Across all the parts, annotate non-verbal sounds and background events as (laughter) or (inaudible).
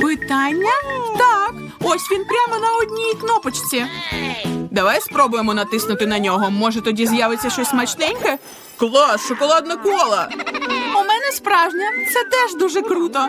Питання? Так. Ось він прямо на одній кнопочці. Давай спробуємо натиснути на нього. Може, тоді з'явиться щось смачненьке? Клас, шоколадна кола. У мене справжня. Це теж дуже круто.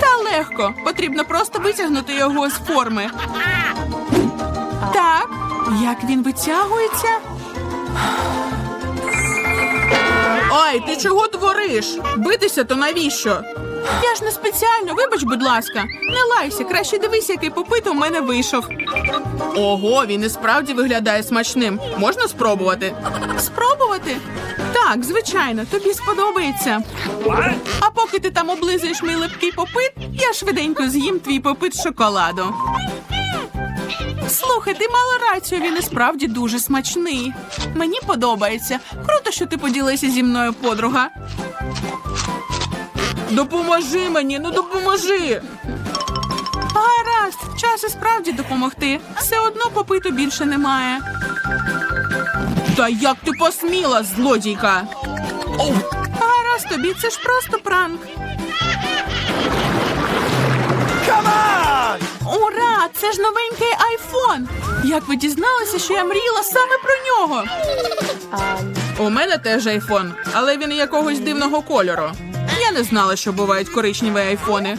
Та легко. Потрібно просто витягнути його з форми. Так, як він витягується? Ой, ти чого твориш? Битися то навіщо? Я ж не спеціально, вибач, будь ласка. Не лайся, краще дивись, який попит у мене вийшов. Ого, він і справді виглядає смачним. Можна спробувати? Спробувати? Так, звичайно, тобі сподобається. А поки ти там облизуєш мій липкий попит, я швиденько з'їм твій попит шоколаду. Слухай, ти мала рацію, він і справді дуже смачний. Мені подобається. Круто, що ти поділися зі мною, подруга. Допоможи мені, ну допоможи. Гаразд, час і справді допомогти. Все одно попиту більше немає. Та як ти посміла, злодійка? Гаразд тобі, це ж просто пранк. Ура! Це ж новенький айфон! Як ви дізналися, що я мріяла саме про нього? У мене теж айфон, але він якогось дивного кольору. Я не знала, що бувають коричневі айфони.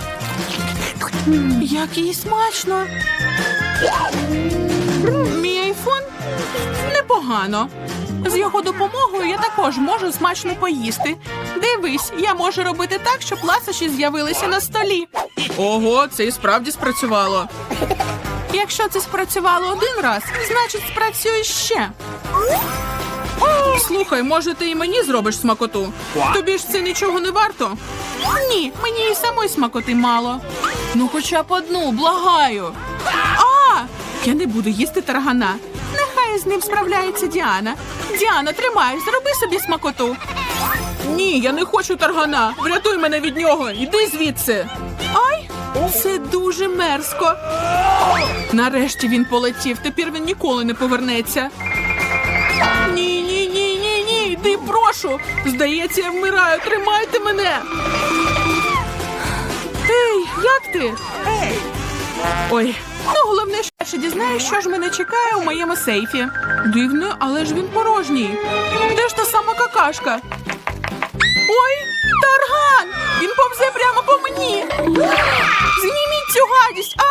Який смачно. Мій айфон непогано. З його допомогою я також можу смачно поїсти. Дивись, я можу робити так, щоб ласощі з'явилися на столі. Ого, це і справді спрацювало. Якщо це спрацювало один раз, значить спрацює ще. Слухай, може, ти і мені зробиш смакоту? Тобі ж це нічого не варто? Ні, мені і самої смакоти мало. Ну, хоча б одну, благаю. А! Я не буду їсти таргана. Нехай з ним справляється Діана. Діана, тримай, зроби собі смакоту. Ні, я не хочу таргана. Врятуй мене від нього. Іди звідси. Ай, це дуже мерзко. Нарешті він полетів. Тепер він ніколи не повернеться. Ні, ні, ні, ні, ні. Йди, прошу. Здається, я вмираю. Тримайте мене. Ей, як ти? Ой, ну головне, що ще дізнаюсь, що ж мене чекає у моєму сейфі. Дивно, але ж він порожній. Де ж та сама какашка? Ой, тарган! Він повзе прямо по мені. Зніміть цю гадість! А!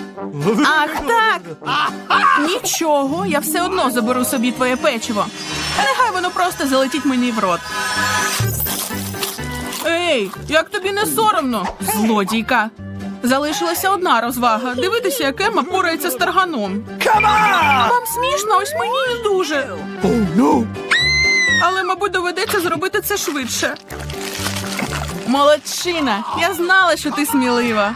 Ах, так. Нічого, я все одно заберу собі твоє печиво. Нехай воно просто залетить мені в рот. Ей, як тобі не соромно, злодійка. Залишилася одна розвага. Дивитися, як Емма порається з тарганом. Вам смішно, ось мені не дуже. Oh no! Але, мабуть, доведеться зробити це швидше. Молодчина! Я знала, що ти смілива.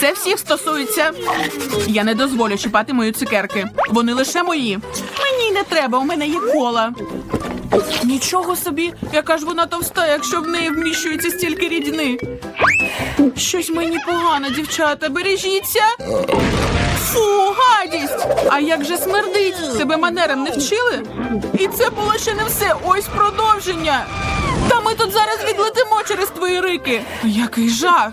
Це всіх стосується. Я не дозволю чіпати мої цукерки. Вони лише мої. Мені не треба, у мене є кола. Нічого собі, яка ж вона товста, якщо в неї вміщується стільки рідини. Щось мені погано, дівчата, бережіться. Фу, гадість! А як же смердить? Тебе манерам не вчили? І це було ще не все. Ось продовження. Та ми тут зараз відлетимо через твої рики. Який жах.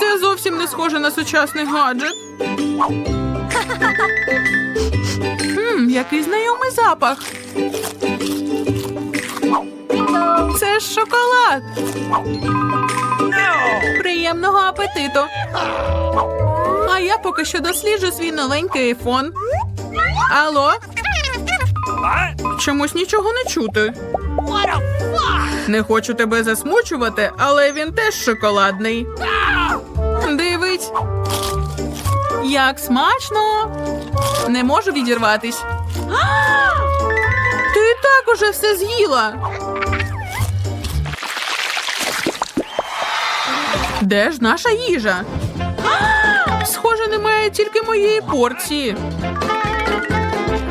Це зовсім не схоже на сучасний гаджет. Хм, який знайомий запах. Це ж шоколад. Приємного апетиту. А я поки що досліджу свій новенький айфон. Алло, чомусь нічого не чути. Не хочу тебе засмучувати, але він теж шоколадний. Дивись. Як смачно. Не можу відірватись. (gasps) Ти так уже все з'їла. Де ж наша їжа? (gasps) Схоже, немає тільки моєї порції.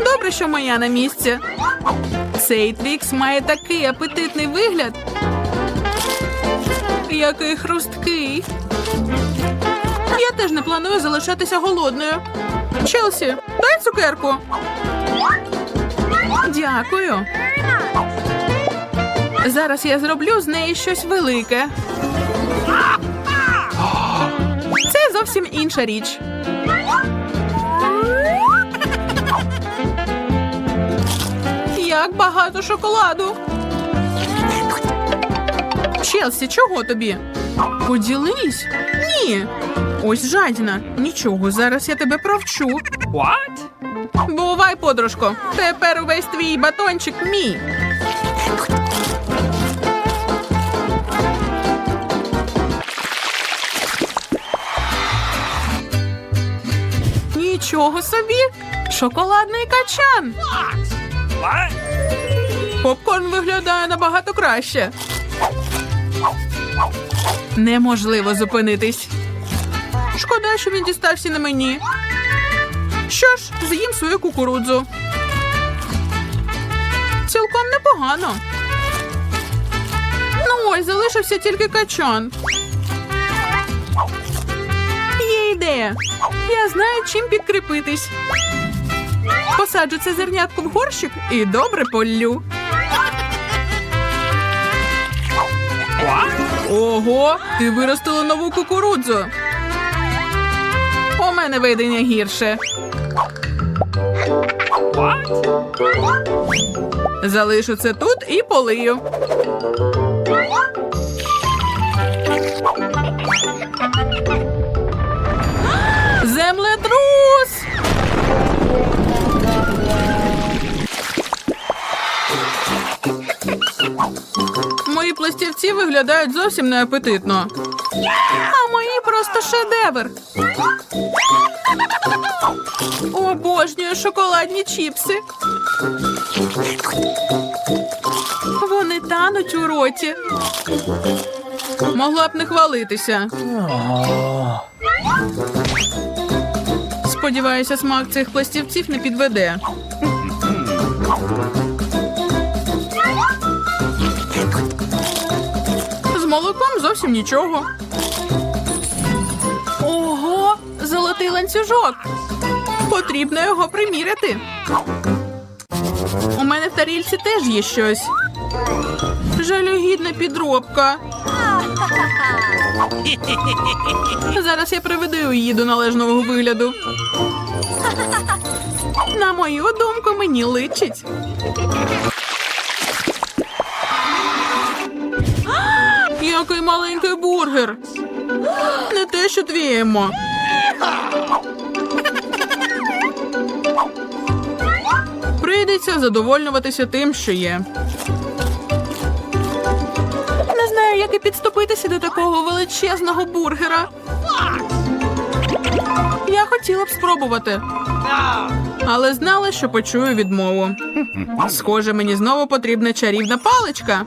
Добре, що моя на місці. Цей твікс має такий апетитний вигляд. Який хрусткий. Теж не планую залишатися голодною. Челсі, дай цукерку. Дякую. Зараз я зроблю з неї щось велике. Це зовсім інша річ. Як багато шоколаду. Челсі, чого тобі? Поділись? Ні. Ось жадіна. Нічого, зараз я тебе провчу. What? Бувай, подружко. Тепер увесь твій батончик мій. Нічого собі. Шоколадний качан. What? Попкорн виглядає набагато краще. Неможливо зупинитись. Шкода, що він дістався на мені. Що ж, з'їм свою кукурудзу. Цілком непогано. Ну ось, залишився тільки качан. Є ідея. Я знаю, чим підкріпитись. Посаджу це зернятко в горщик і добре поллю. Ого, ти виростила нову кукурудзу. У мене видення гірше. Залишу це тут і полию. Землетрус! Мої пластівці виглядають зовсім неапетитно. А просто шедевр. Обожнюю шоколадні чіпси. Вони тануть у роті. Могла б не хвалитися. Сподіваюся, смак цих пластівців не підведе. З молоком зовсім нічого. Золотий ланцюжок. Потрібно його приміряти. У мене в тарільці теж є щось. Жалюгідна підробка. Зараз я приведу її до належного вигляду. На мою думку, мені личить. Який маленький бургер. Не те, що твій Емо. Прийдеться задовольнюватися тим, що є. Не знаю, як і підступитися до такого величезного бургера. Я хотіла б спробувати. Але знала, що почую відмову. Схоже, мені знову потрібна чарівна паличка.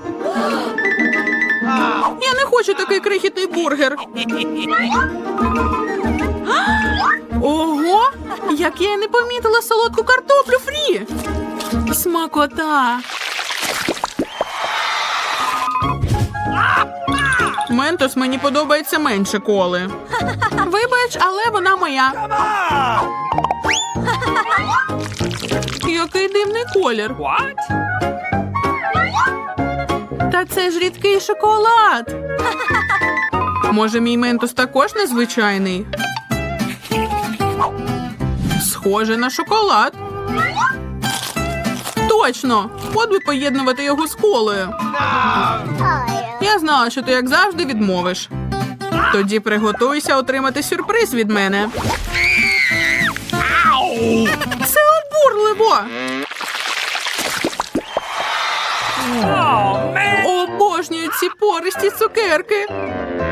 Я не хочу такий крихітний бургер. Ого! Як я не помітила солодку картоплю фрі. Смакота. Ментос мені подобається менше коли. Вибач, але вона моя. Який дивний колір. What? Та це ж рідкий шоколад. Може, мій ментос також незвичайний? Схоже на шоколад. Точно! От би поєднувати його з колою. Я знала, що ти як завжди відмовиш. Тоді приготуйся отримати сюрприз від мене. Це обурливо! Обожнюю ці пористі цукерки.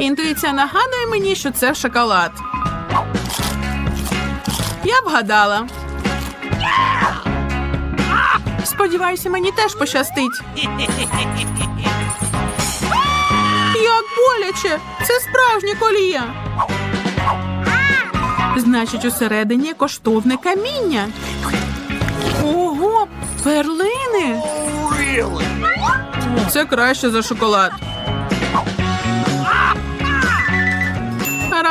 Інтуїція нагадує мені, що це шоколад. Я вгадала. Сподіваюся, мені теж пощастить. Як боляче! Це справжнє коліє. Значить, усередині коштовне каміння. Ого, перлини. Це краще за шоколад.